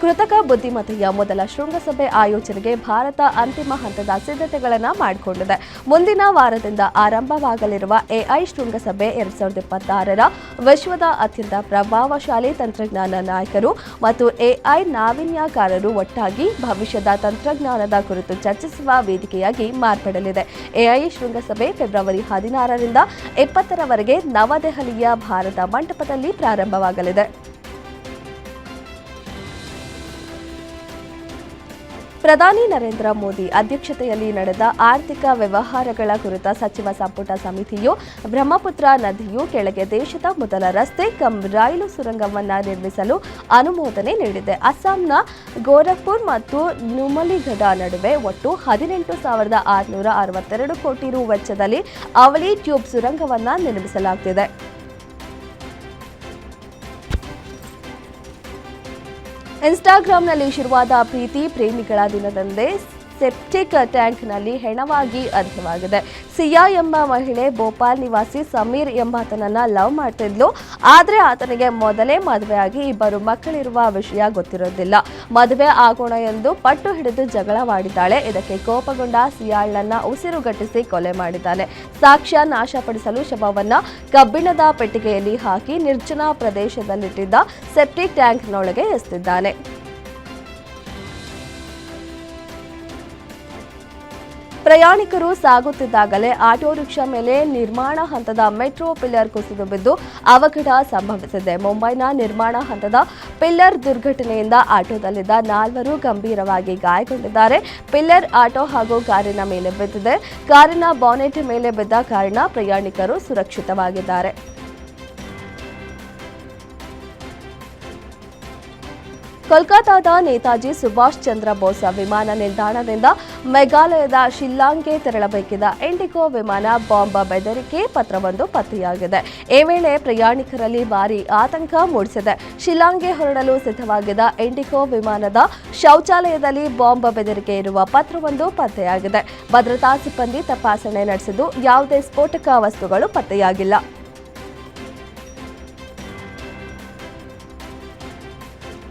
ಕೃತಕ ಬುದ್ಧಿಮತ್ತೆಯ ಮೊದಲ ಶೃಂಗಸಭೆ ಆಯೋಜನೆಗೆ ಭಾರತ ಅಂತಿಮ ಹಂತದ ಸಿದ್ಧತೆಗಳನ್ನು ಮಾಡಿಕೊಂಡಿದೆ. ಮುಂದಿನ ವಾರದಿಂದ ಆರಂಭವಾಗಲಿರುವ ಎಐ ಶೃಂಗಸಭೆ ಎರಡ್ ಸಾವಿರದ ಇಪ್ಪತ್ತಾರರ ವಿಶ್ವದ ಅತ್ಯಂತ ಪ್ರಭಾವಶಾಲಿ ತಂತ್ರಜ್ಞಾನ ನಾಯಕರು ಮತ್ತು ಎಐ ನಾವೀನ್ಯಕಾರರು ಒಟ್ಟಾಗಿ ಭವಿಷ್ಯದ ತಂತ್ರಜ್ಞಾನದ ಕುರಿತು ಚರ್ಚಿಸುವ ವೇದಿಕೆಯಾಗಿ ಮಾರ್ಪಡಲಿದೆ. ಎಐ ಶೃಂಗಸಭೆ ಫೆಬ್ರವರಿ ಹದಿನಾರರಿಂದ ಇಪ್ಪತ್ತರವರೆಗೆ ನವದೆಹಲಿಯ ಭಾರತ ಮಂಟಪದಲ್ಲಿ ಪ್ರಾರಂಭವಾಗಲಿದೆ. ಪ್ರಧಾನಿ ನರೇಂದ್ರ ಮೋದಿ ಅಧ್ಯಕ್ಷತೆಯಲ್ಲಿ ನಡೆದ ಆರ್ಥಿಕ ವ್ಯವಹಾರಗಳ ಕುರಿತ ಸಚಿವ ಸಂಪುಟ ಸಮಿತಿಯು ಬ್ರಹ್ಮಪುತ್ರ ನದಿಯು ಕೆಳಗೆ ದೇಶದ ಮೊದಲ ರಸ್ತೆ ಕಂ ರೈಲು ಸುರಂಗವನ್ನು ನಿರ್ಮಿಸಲು ಅನುಮೋದನೆ ನೀಡಿದೆ. ಅಸ್ಸಾಂನ ಗೋರಖ್ಪುರ್ ಮತ್ತು ನುಮಲಿಘಡ ನಡುವೆ ಒಟ್ಟು ಹದಿನೆಂಟು ಸಾವಿರದ ಆರುನೂರ ಅರವತ್ತೆರಡು ಕೋಟಿ ರು ವೆಚ್ಚದಲ್ಲಿ ಅವಳಿ ಟ್ಯೂಬ್ ಸುರಂಗವನ್ನು ನಿರ್ಮಿಸಲಾಗುತ್ತಿದೆ ಇನ್ಸ್ಟಾಗ್ರಾಂನಲ್ಲಿ ಶುರುವಾದ ಪ್ರೀತಿ ಪ್ರೇಮಿಗಳ ದಿನದಂದೇ ಸೆಪ್ಟಿಕ್ ಟ್ಯಾಂಕ್ನಲ್ಲಿ ಹೆಣವಾಗಿ ಅಂತ್ಯವಾಗಿದೆ ಸಿಯಾ ಎಂಬ ಮಹಿಳೆ ಭೋಪಾಲ್ ನಿವಾಸಿ ಸಮೀರ್ ಎಂಬಾತನನ್ನ ಲವ್ ಮಾಡ್ತಿದ್ಲು. ಆದರೆ ಆತನಿಗೆ ಮೊದಲೇ ಮದುವೆಯಾಗಿ ಇಬ್ಬರು ಮಕ್ಕಳಿರುವ ವಿಷಯ ಗೊತ್ತಿರೋದಿಲ್ಲ. ಮದುವೆ ಆಗೋಣ ಎಂದು ಪಟ್ಟು ಹಿಡಿದು ಜಗಳವಾಡಿದ್ದಾಳೆ. ಇದಕ್ಕೆ ಕೋಪಗೊಂಡ ಸಿಯಾಳನ್ನ ಉಸಿರುಗಟ್ಟಿಸಿ ಕೊಲೆ ಮಾಡಿದ್ದಾನೆ. ಸಾಕ್ಷ್ಯ ನಾಶಪಡಿಸಲು ಶವವನ್ನ ಕಬ್ಬಿಣದ ಪೆಟ್ಟಿಗೆಯಲ್ಲಿ ಹಾಕಿ ನಿರ್ಜನ ಪ್ರದೇಶದಲ್ಲಿಟ್ಟಿದ್ದ ಸೆಪ್ಟಿಕ್ ಟ್ಯಾಂಕ್ನೊಳಗೆ ಎಸೆದಿದ್ದಾನೆ. ಪ್ರಯಾಣಿಕರು ಸಾಗುತ್ತಿದ್ದಾಗಲೇ ಆಟೋ ರಿಕ್ಷಾ ಮೇಲೆ ನಿರ್ಮಾಣ ಹಂತದ ಮೆಟ್ರೋ ಪಿಲ್ಲರ್ ಕುಸಿದು ಬಿದ್ದು ಅವಘಡ ಸಂಭವಿಸಿದೆ. ಮುಂಬೈನ ನಿರ್ಮಾಣ ಹಂತದ ಪಿಲ್ಲರ್ ದುರ್ಘಟನೆಯಿಂದ ಆಟೋದಲ್ಲಿದ್ದ ನಾಲ್ವರು ಗಂಭೀರವಾಗಿ ಗಾಯಗೊಂಡಿದ್ದಾರೆ. ಪಿಲ್ಲರ್, ಆಟೋ ಹಾಗೂ ಕಾರಿನ ಮೇಲೆ ಬಿದ್ದಿದೆ. ಕಾರಿನ ಬಾನೆಟ್ ಮೇಲೆ ಬಿದ್ದ ಕಾರಣ ಪ್ರಯಾಣಿಕರು ಸುರಕ್ಷಿತವಾಗಿದ್ದಾರೆ. ಕೋಲ್ಕತಾದ ನೇತಾಜಿ ಸುಭಾಷ್ ಚಂದ್ರ ಬೋಸ್ ವಿಮಾನ ನಿಲ್ದಾಣದಿಂದ ಮೇಘಾಲಯದ ಶಿಲ್ಲಾಂಗ್ಗೆ ತೆರಳಬೇಕಿದ್ದ ಇಂಡಿಗೋ ವಿಮಾನ ಬಾಂಬ್ ಬೆದರಿಕೆ ಪತ್ರವೊಂದು ಪತ್ತೆಯಾಗಿದೆ. ಈ ವೇಳೆ ಪ್ರಯಾಣಿಕರಲ್ಲಿ ಭಾರಿ ಆತಂಕ ಮೂಡಿಸಿದೆ. ಶಿಲ್ಲಾಂಗ್ಗೆ ಹೊರಡಲು ಸಿದ್ಧವಾಗಿದ್ದ ಇಂಡಿಗೋ ವಿಮಾನದ ಶೌಚಾಲಯದಲ್ಲಿ ಬಾಂಬ್ ಬೆದರಿಕೆ ಇರುವ ಪತ್ರವೊಂದು ಪತ್ತೆಯಾಗಿದೆ. ಭದ್ರತಾ ಸಿಬ್ಬಂದಿ ತಪಾಸಣೆ ನಡೆಸಿದ್ದು ಯಾವುದೇ ಸ್ಫೋಟಕ ವಸ್ತುಗಳು ಪತ್ತೆಯಾಗಿಲ್ಲ.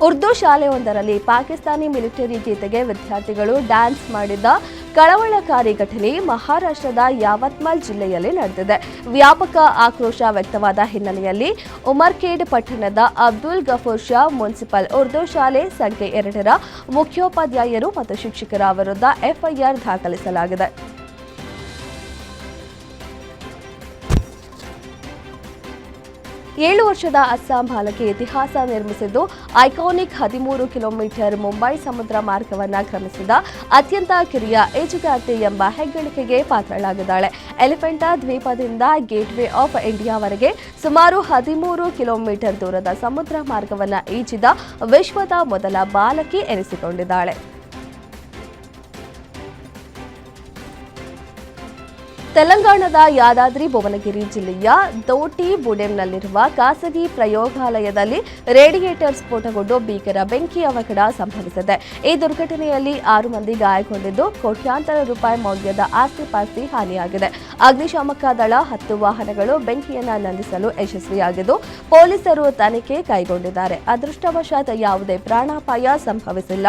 ಉರ್ದು ಶಾಲೆಯೊಂದರಲ್ಲಿ ಪಾಕಿಸ್ತಾನಿ ಮಿಲಿಟರಿ ಗೀತೆಗೆ ವಿದ್ಯಾರ್ಥಿಗಳು ಡ್ಯಾನ್ಸ್ ಮಾಡಿದ್ದ ಕಳವಳಕಾರಿ ಘಟನೆ ಮಹಾರಾಷ್ಟ್ರದ ಯಾವತ್ಮಾಲ್ ಜಿಲ್ಲೆಯಲ್ಲಿ ನಡೆದಿದೆ. ವ್ಯಾಪಕ ಆಕ್ರೋಶ ವ್ಯಕ್ತವಾದ ಹಿನ್ನೆಲೆಯಲ್ಲಿ ಉಮರ್ಖೇಡ್ ಪಟ್ಟಣದ ಅಬ್ದುಲ್ ಗಫೂರ್ ಶಾ ಮುನ್ಸಿಪಲ್ ಉರ್ದು ಶಾಲೆ ಸಂಖ್ಯೆ ಎರಡರ ಮುಖ್ಯೋಪಾಧ್ಯಾಯರು ಮತ್ತು ಶಿಕ್ಷಕರ ವಿರುದ್ಧ ಎಫ್ಐಆರ್ ದಾಖಲಿಸಲಾಗಿದೆ. ಏಳು ವರ್ಷದ ಅಸ್ಸಾಂ ಬಾಲಕಿ ಇತಿಹಾಸ ನಿರ್ಮಿಸಿದ್ದು, ಐಕಾನಿಕ್ ಹದಿಮೂರು ಕಿಲೋಮೀಟರ್ ಮುಂಬೈ ಸಮುದ್ರ ಮಾರ್ಗವನ್ನು ಕ್ರಮಿಸಿದ ಅತ್ಯಂತ ಕಿರಿಯ ಈಜುಗಾರ್ತಿ ಎಂಬ ಹೆಗ್ಗಳಿಕೆಗೆ ಪಾತ್ರಳಾಗಿದ್ದಾಳೆ. ಎಲಿಫೆಂಟಾ ದ್ವೀಪದಿಂದ ಗೇಟ್ವೇ ಆಫ್ ಇಂಡಿಯಾವರೆಗೆ ಸುಮಾರು ಹದಿಮೂರು ಕಿಲೋಮೀಟರ್ ದೂರದ ಸಮುದ್ರ ಮಾರ್ಗವನ್ನು ಈಜಿದ ವಿಶ್ವದ ಮೊದಲ ಬಾಲಕಿ ಎನಿಸಿಕೊಂಡಿದ್ದಾಳೆ. ತೆಲಂಗಾಣದ ಯಾದಾದ್ರಿ ಭುವನಗಿರಿ ಜಿಲ್ಲೆಯ ದೋಟಿ ಬುಡೆಂನಲ್ಲಿರುವ ಖಾಸಗಿ ಪ್ರಯೋಗಾಲಯದಲ್ಲಿ ರೇಡಿಯೇಟರ್ ಸ್ಫೋಟಗೊಂಡು ಭೀಕರ ಬೆಂಕಿ ಅವಘಡ ಸಂಭವಿಸಿದೆ. ಈ ದುರ್ಘಟನೆಯಲ್ಲಿ ಆರು ಮಂದಿ ಗಾಯಗೊಂಡಿದ್ದು ಕೋಟ್ಯಾಂತರ ರೂಪಾಯಿ ಮೌಲ್ಯದ ಆಸ್ತಿ ಪಾಸ್ತಿ ಹಾನಿಯಾಗಿದೆ. ಅಗ್ನಿಶಾಮಕ ದಳ ಹತ್ತು ವಾಹನಗಳು ಬೆಂಕಿಯನ್ನು ನಂದಿಸಲು ಯಶಸ್ವಿಯಾಗಿದ್ದು ಪೊಲೀಸರು ತನಿಖೆ ಕೈಗೊಂಡಿದ್ದಾರೆ. ಅದೃಷ್ಟವಶಾತ್ ಯಾವುದೇ ಪ್ರಾಣಾಪಾಯ ಸಂಭವಿಸಿಲ್ಲ.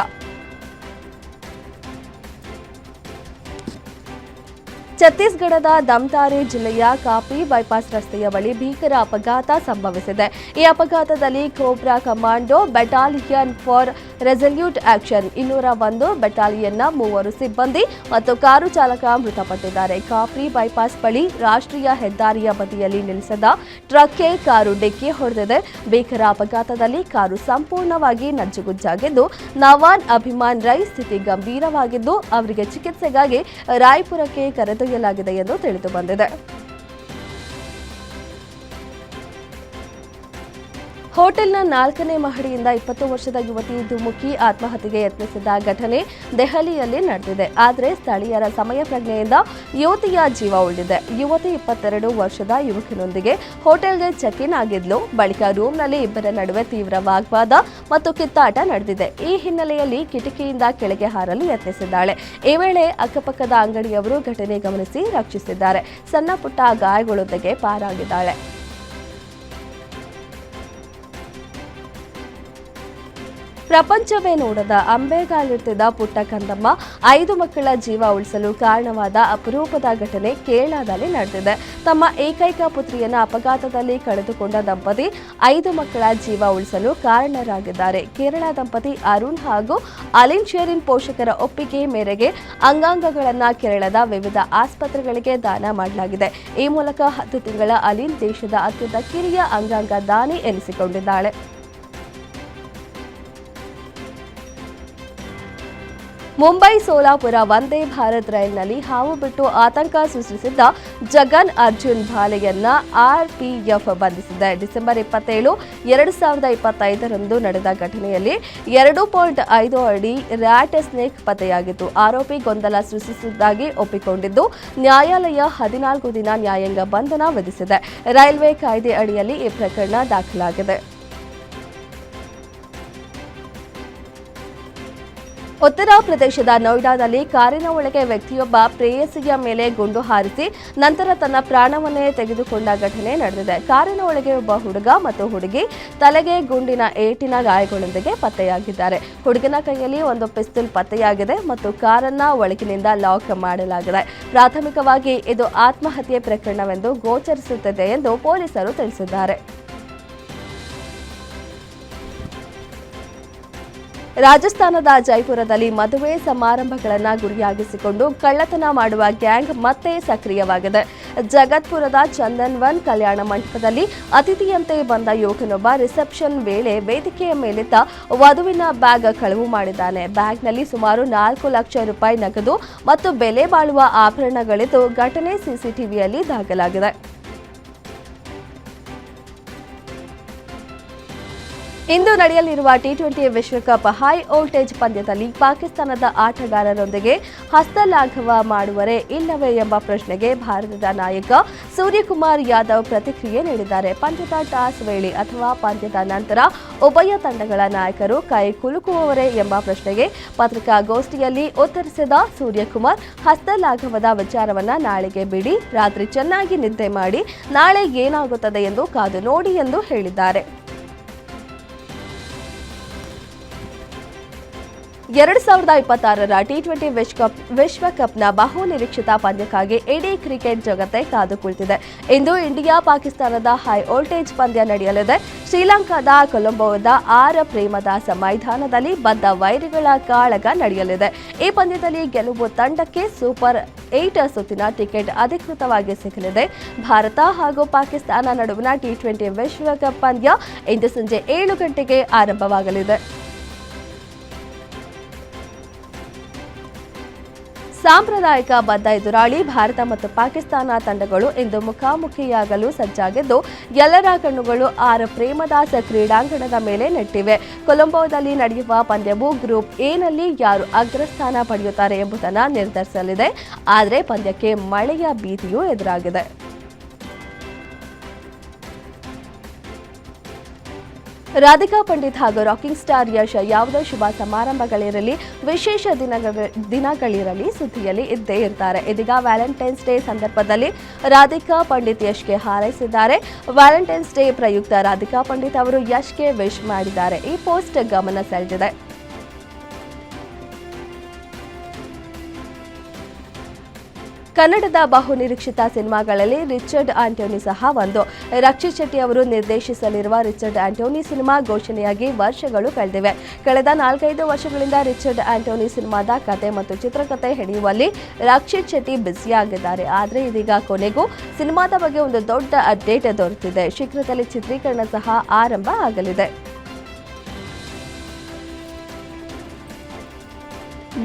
ಛತ್ತೀಸ್ಗಢದ ದಮ್ತಾರಿ ಜಿಲ್ಲೆಯ ಕಾಪಿ ಬೈಪಾಸ್ ರಸ್ತೆಯ ಬಳಿ ಭೀಕರ ಅಪಘಾತ ಸಂಭವಿಸಿದೆ. ಈ ಅಪಘಾತದಲ್ಲಿ cobra commando battalion for resolute action ಇನ್ನೂರ ಒಂದು ಬೆಟಾಲಿಯನ್ನ ಮೂವರು ಸಿಬ್ಬಂದಿ ಮತ್ತು ಕಾರು ಚಾಲಕ ಮೃತಪಟ್ಟಿದ್ದಾರೆ. ಕಾಪಿ ಬೈಪಾಸ್ ಬಳಿ ರಾಷ್ಟ್ರೀಯ ಹೆದ್ದಾರಿಯ ಬದಿಯಲ್ಲಿ ನಿಲ್ಲಿಸಿದ ಟ್ರಕ್ಗೆ ಕಾರು ಡಿಕ್ಕಿ ಹೊಡೆದಿದೆ. ಭೀಕರ ಅಪಘಾತದಲ್ಲಿ ಕಾರು ಸಂಪೂರ್ಣವಾಗಿ ನಜ್ಜುಗುಜ್ಜಾಗಿದ್ದು, ನವಾನ್ ಅಭಿಮಾನ್ ರೈ ಸ್ಥಿತಿ ಗಂಭೀರವಾಗಿದ್ದು, ಅವರಿಗೆ ಚಿಕಿತ್ಸೆಗಾಗಿ ರಾಯ್ಪುರಕ್ಕೆ ಕರೆದೊಯ್ಯಲಾಗಿದೆ ಎಂದು ತಿಳಿದು ಹೋಟೆಲ್ನ ನಾಲ್ಕನೇ ಮಹಡಿಯಿಂದ ಇಪ್ಪತ್ತು ವರ್ಷದ ಯುವತಿ ಧುಮುಕಿ ಆತ್ಮಹತ್ಯೆಗೆ ಯತ್ನಿಸಿದ ಘಟನೆ ದೆಹಲಿಯಲ್ಲಿ ನಡೆದಿದೆ. ಆದರೆ ಸ್ಥಳೀಯರ ಸಮಯ ಪ್ರಜ್ಞೆಯಿಂದ ಯುವತಿಯ ಜೀವ ಉಳಿದಿದೆ. ಯುವತಿ ಇಪ್ಪತ್ತೆರಡು ವರ್ಷದ ಯುವಕನೊಂದಿಗೆ ಹೋಟೆಲ್ಗೆ ಚೆಕ್ ಇನ್ ಆಗಿದ್ಲು. ಬಳಿಕ ರೂಮ್ನಲ್ಲಿ ಇಬ್ಬರ ನಡುವೆ ತೀವ್ರ ವಾಗ್ವಾದ ಮತ್ತು ಕಿತ್ತಾಟ ನಡೆದಿದೆ. ಈ ಹಿನ್ನೆಲೆಯಲ್ಲಿ ಕಿಟಕಿಯಿಂದ ಕೆಳಗೆ ಹಾರಲು ಯತ್ನಿಸಿದ್ದಾಳೆ. ಈ ವೇಳೆ ಅಕ್ಕಪಕ್ಕದ ಅಂಗಡಿಯವರು ಘಟನೆ ಗಮನಿಸಿ ರಕ್ಷಿಸಿದ್ದಾರೆ. ಸಣ್ಣ ಪುಟ್ಟ ಗಾಯಗಳೊಂದಿಗೆ ಪಾರಾಗಿದ್ದಾಳೆ. ಪ್ರಪಂಚವೇ ನೋಡದ ಅಂಬೆಗಾಲಿಡ್ತಿದ್ದ ಪುಟ್ಟ ಕಂದಮ್ಮ ಐದು ಮಕ್ಕಳ ಜೀವ ಉಳಿಸಲು ಕಾರಣವಾದ ಅಪರೂಪದ ಘಟನೆ ಕೇರಳದಲ್ಲಿ ನಡೆದಿದೆ. ತಮ್ಮ ಏಕೈಕ ಪುತ್ರಿಯನ್ನು ಅಪಘಾತದಲ್ಲಿ ಕಳೆದುಕೊಂಡ ದಂಪತಿ ಐದು ಮಕ್ಕಳ ಜೀವ ಉಳಿಸಲು ಕಾರಣರಾಗಿದ್ದಾರೆ. ಕೇರಳ ದಂಪತಿ ಅರುಣ್ ಹಾಗೂ ಅಲಿನ್ ಶೇರಿನ್ ಪೋಷಕರ ಒಪ್ಪಿಗೆ ಮೇರೆಗೆ ಅಂಗಾಂಗಗಳನ್ನು ಕೇರಳದ ವಿವಿಧ ಆಸ್ಪತ್ರೆಗಳಿಗೆ ದಾನ ಮಾಡಲಾಗಿದೆ. ಈ ಮೂಲಕ ಹತ್ತು ತಿಂಗಳ ಅಲಿನ್ ದೇಶದ ಅತ್ಯಂತ ಕಿರಿಯ ಅಂಗಾಂಗ ದಾನಿ ಎನಿಸಿಕೊಂಡಿದ್ದಾಳೆ. ಮುಂಬೈ ಸೋಲಾಪುರ ವಂದೇ ಭಾರತ್ ರೈಲ್ನಲ್ಲಿ ಹಾವು ಬಿಟ್ಟು ಆತಂಕ ಸೃಷ್ಟಿಸಿದ್ದ ಜಗನ್ ಅರ್ಜುನ್ ಭಾಲೆಯನ್ನ ಆರ್ಪಿಎಫ್ ಬಂಧಿಸಿದೆ. ಡಿಸೆಂಬರ್ ಇಪ್ಪತ್ತೇಳು, ಎರಡು ಸಾವಿರದ ಇಪ್ಪತ್ತೈದರಂದು ನಡೆದ ಘಟನೆಯಲ್ಲಿ ಎರಡು ಪಾಯಿಂಟ್ ಐದು ಅಡಿ ರ್ಯಾಟ್ ಸ್ನೇಕ್ ಪತ್ತೆಯಾಗಿತ್ತು ಆರೋಪಿ ಗೊಂದಲ ಸೃಷ್ಟಿಸಿದ್ದಾಗಿ ಒಪ್ಪಿಕೊಂಡಿದ್ದು, ನ್ಯಾಯಾಲಯ ಹದಿನಾಲ್ಕು ದಿನ ನ್ಯಾಯಾಂಗ ಬಂಧನ ವಿಧಿಸಿದೆ. ರೈಲ್ವೆ ಕಾಯ್ದೆ ಅಡಿಯಲ್ಲಿ ಈ ಪ್ರಕರಣ ದಾಖಲಾಗಿದೆ. ಉತ್ತರ ಪ್ರದೇಶದ ನೋಯ್ಡಾದಲ್ಲಿ ಕಾರಿನ ಒಳಗೆ ವ್ಯಕ್ತಿಯೊಬ್ಬ ಪ್ರೇಯಸಿಯ ಮೇಲೆ ಗುಂಡು ಹಾರಿಸಿ ನಂತರ ತನ್ನ ಪ್ರಾಣವನ್ನೇ ತೆಗೆದುಕೊಂಡ ಘಟನೆ ನಡೆದಿದೆ. ಕಾರಿನ ಒಳಗೆ ಒಬ್ಬ ಹುಡುಗ ಮತ್ತು ಹುಡುಗಿ ತಲೆಗೆ ಗುಂಡಿನ ಏಟಿನ ಗಾಯಗಳೊಂದಿಗೆ ಪತ್ತೆಯಾಗಿದ್ದಾರೆ. ಹುಡುಗನ ಕೈಯಲ್ಲಿ ಒಂದು ಪಿಸ್ತೂಲ್ ಪತ್ತೆಯಾಗಿದೆ ಮತ್ತು ಕಾರನ್ನ ಒಳಗಿನಿಂದ ಲಾಕ್ ಮಾಡಲಾಗಿದೆ. ಪ್ರಾಥಮಿಕವಾಗಿ ಇದು ಆತ್ಮಹತ್ಯೆ ಪ್ರಕರಣವೆಂದು ಗೋಚರಿಸುತ್ತದೆ ಎಂದು ಪೊಲೀಸರು ತಿಳಿಸಿದ್ದಾರೆ. ರಾಜಸ್ಥಾನದ ಜೈಪುರದಲ್ಲಿ ಮದುವೆ ಸಮಾರಂಭಗಳನ್ನು ಗುರಿಯಾಗಿಸಿಕೊಂಡು ಕಳ್ಳತನ ಮಾಡುವ ಗ್ಯಾಂಗ್ ಮತ್ತೆ ಸಕ್ರಿಯವಾಗಿದೆ. ಜಗತ್ಪುರದ ಚಂದನ್ವನ್ ಕಲ್ಯಾಣ ಮಂಟಪದಲ್ಲಿ ಅತಿಥಿಯಂತೆ ಬಂದ ಯುವಕನೊಬ್ಬ ರಿಸೆಪ್ಷನ್ ವೇಳೆ ವೇದಿಕೆಯ ಮೇಲಿದ್ದ ವಧುವಿನ ಬ್ಯಾಗ್ ಕಳವು ಮಾಡಿದ್ದಾನೆ. ಬ್ಯಾಗ್ನಲ್ಲಿ ಸುಮಾರು ನಾಲ್ಕು ಲಕ್ಷ ರೂಪಾಯಿ ನಗದು ಮತ್ತು ಬೆಲೆ ಬಾಳುವ ಆಭರಣಗಳಿದ್ದು ಘಟನೆ ಸಿಸಿಟಿವಿಯಲ್ಲಿ ದಾಖಲಾಗಿದೆ. ಇಂದು ನಡೆಯಲಿರುವ ಟಿ ಟ್ವೆಂಟಿ ವಿಶ್ವಕಪ್ ಹೈ ವೋಲ್ಟೇಜ್ ಪಂದ್ಯದಲ್ಲಿ ಪಾಕಿಸ್ತಾನದ ಆಟಗಾರರೊಂದಿಗೆ ಹಸ್ತಲಾಘವ ಮಾಡುವರೇ ಇಲ್ಲವೇ ಎಂಬ ಪ್ರಶ್ನೆಗೆ ಭಾರತದ ನಾಯಕ ಸೂರ್ಯಕುಮಾರ್ ಯಾದವ್ ಪ್ರತಿಕ್ರಿಯೆ ನೀಡಿದ್ದಾರೆ. ಪಂದ್ಯದ ಟಾಸ್ ವೇಳೆ ಅಥವಾ ಪಂದ್ಯದ ನಂತರ ಉಭಯ ತಂಡಗಳ ನಾಯಕರು ಕೈ ಕುಲುಕುವವರೇ ಎಂಬ ಪ್ರಶ್ನೆಗೆ ಪತ್ರಿಕಾಗೋಷ್ಠಿಯಲ್ಲಿ ಉತ್ತರಿಸಿದ ಸೂರ್ಯಕುಮಾರ್, ಹಸ್ತಲಾಘವದ ವಿಚಾರವನ್ನ ನಾಳೆಗೆ ಬಿಡಿ, ರಾತ್ರಿ ಚೆನ್ನಾಗಿ ನಿದ್ದೆ ಮಾಡಿ, ನಾಳೆ ಏನಾಗುತ್ತದೆ ಎಂದು ಕಾದು ನೋಡಿ ಎಂದು ಹೇಳಿದ್ದಾರೆ. ಎರಡು ಸಾವಿರದ ಇಪ್ಪತ್ತಾರರ ಟಿ ಟ್ವೆಂಟಿ ವಿಶ್ವಕಪ್ ವಿಶ್ವಕಪ್ನ ಬಹು ನಿರೀಕ್ಷಿತ ಪಂದ್ಯಕ್ಕಾಗಿ ಇಡೀ ಕ್ರಿಕೆಟ್ ಜಗತ್ತೇ ಕಾದು ಕುಳಿತಿದೆ ಇಂದು ಇಂಡಿಯಾ, ಪಾಕಿಸ್ತಾನದ ಹೈ ವೋಲ್ಟೇಜ್ ಪಂದ್ಯ ನಡೆಯಲಿದೆ. ಶ್ರೀಲಂಕಾದ ಕೊಲಂಬೋದ ಆರ ಪ್ರೇಮದಾಸ ಮೈದಾನದಲ್ಲಿ ಬದ್ಧ ವೈರಿಗಳ ಕಾಳಗ ನಡೆಯಲಿದೆ. ಈ ಪಂದ್ಯದಲ್ಲಿ ಗೆಲುವು ತಂಡಕ್ಕೆ ಸೂಪರ್ ಏಟ್ ಸುತ್ತಿನ ಟಿಕೆಟ್ ಅಧಿಕೃತವಾಗಿ ಸಿಗಲಿದೆ. ಭಾರತ ಹಾಗೂ ಪಾಕಿಸ್ತಾನ ನಡುವಿನ ಟಿ ಟ್ವೆಂಟಿ ವಿಶ್ವಕಪ್ ಪಂದ್ಯ ಇಂದು ಸಂಜೆ ಏಳು ಗಂಟೆಗೆ ಆರಂಭವಾಗಲಿದೆ. ಸಾಂಪ್ರದಾಯಿಕ ಬದ್ಧ ಎದುರಾಳಿ ಭಾರತ ಮತ್ತು ಪಾಕಿಸ್ತಾನ ತಂಡಗಳು ಇಂದು ಮುಖಾಮುಖಿಯಾಗಲು ಸಜ್ಜಾಗಿದ್ದು, ಎಲ್ಲರ ಕಣ್ಣುಗಳು ಆರ್ ಪ್ರೇಮದಾಸ ಕ್ರೀಡಾಂಗಣದ ಮೇಲೆ ನೆಟ್ಟಿವೆ. ಕೊಲಂಬೋದಲ್ಲಿ ನಡೆಯುವ ಪಂದ್ಯವು ಗ್ರೂಪ್ ಎನಲ್ಲಿ ಯಾರು ಅಗ್ರಸ್ಥಾನ ಪಡೆಯುತ್ತಾರೆ ಎಂಬುದನ್ನು ನಿರ್ಧರಿಸಲಿದೆ. ಆದರೆ ಪಂದ್ಯಕ್ಕೆ ಮಳೆಯ ಭೀತಿಯೂ ಎದುರಾಗಿದೆ. ರಾಧಿಕಾ ಪಂಡಿತ್ ಹಾಗೂ ರಾಕಿಂಗ್ ಸ್ಟಾರ್ ಯಶ್ ಯಾವುದೇ ಶುಭ ಸಮಾರಂಭಗಳಿರಲಿ, ವಿಶೇಷ ದಿನಗಳ ದಿನಗಳಿರಲಿ ಸುದ್ದಿಯಲ್ಲಿ ಇದ್ದೇ ಇರ್ತಾರೆ. ಇದೀಗ ವ್ಯಾಲೆಂಟೈನ್ಸ್ ಡೇ ಸಂದರ್ಭದಲ್ಲಿ ರಾಧಿಕಾ ಪಂಡಿತ್ ಯಶ್ಗೆ ಹಾರೈಸಿದ್ದಾರೆ. ವ್ಯಾಲೆಂಟೈನ್ಸ್ ಡೇ ಪ್ರಯುಕ್ತ ರಾಧಿಕಾ ಪಂಡಿತ್ ಅವರು ಯಶ್ಗೆ ವಿಶ್ ಮಾಡಿದ್ದಾರೆ. ಈ ಪೋಸ್ಟ್ ಗಮನ ಸೆಳೆದಿದೆ. ಕನ್ನಡದ ಬಹುನಿರೀಕ್ಷಿತ ಸಿನಿಮಾಗಳಲ್ಲಿ ರಿಚರ್ಡ್ ಆಂಟೋನಿ ಸಹ ಒಂದು. ರಕ್ಷಿತ್ ಶೆಟ್ಟಿ ಅವರು ನಿರ್ದೇಶಿಸಲಿರುವ ರಿಚರ್ಡ್ ಆಂಟೋನಿ ಸಿನಿಮಾ ಘೋಷಣೆಯಾಗಿ ವರ್ಷಗಳು ಕಳೆದಿವೆ. ಕಳೆದ ನಾಲ್ಕೈದು ವರ್ಷಗಳಿಂದ ರಿಚರ್ಡ್ ಆಂಟೋನಿ ಸಿನಿಮಾದ ಕತೆ ಮತ್ತು ಚಿತ್ರಕಥೆ ಹಿಡಿಯುವಲ್ಲಿ ರಕ್ಷಿತ್ ಶೆಟ್ಟಿ ಬ್ಯುಸಿಯಾಗಿದ್ದಾರೆ ಆದರೆ ಇದೀಗ ಕೊನೆಗೂ ಸಿನಿಮಾದ ಬಗ್ಗೆ ಒಂದು ದೊಡ್ಡ ಅಪ್ಡೇಟ್ ದೊರೆತಿದೆ. ಶೀಘ್ರದಲ್ಲಿ ಚಿತ್ರೀಕರಣ ಸಹ ಆರಂಭ ಆಗಲಿದೆ.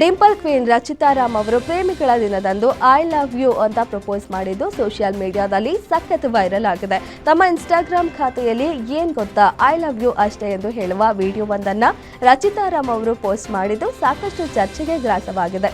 ಡಿಂಪಲ್ ಕ್ವೀನ್ ರಚಿತಾ ರಾಮ್ ಅವರು ಪ್ರೇಮಿಗಳ ದಿನದಂದು ಐ ಲವ್ ಯು ಅಂತ ಪ್ರಪೋಸ್ ಮಾಡಿದ್ದು ಸೋಷಿಯಲ್ ಮೀಡಿಯಾದಲ್ಲಿ ಸಖತ್ ವೈರಲ್ ಆಗಿದೆ. ತಮ್ಮ ಇನ್ಸ್ಟಾಗ್ರಾಮ್ ಖಾತೆಯಲ್ಲಿ ಏನ್ ಗೊತ್ತಾ, ಐ ಲವ್ ಯು ಅಷ್ಟೇ ಎಂದು ಹೇಳುವ ವಿಡಿಯೋವೊಂದನ್ನ ರಚಿತಾ ರಾಮ್ ಅವರು ಪೋಸ್ಟ್ ಮಾಡಿದ್ದು ಸಾಕಷ್ಟು ಚರ್ಚೆಗೆ ಗ್ರಾಸವಾಗಿದೆ.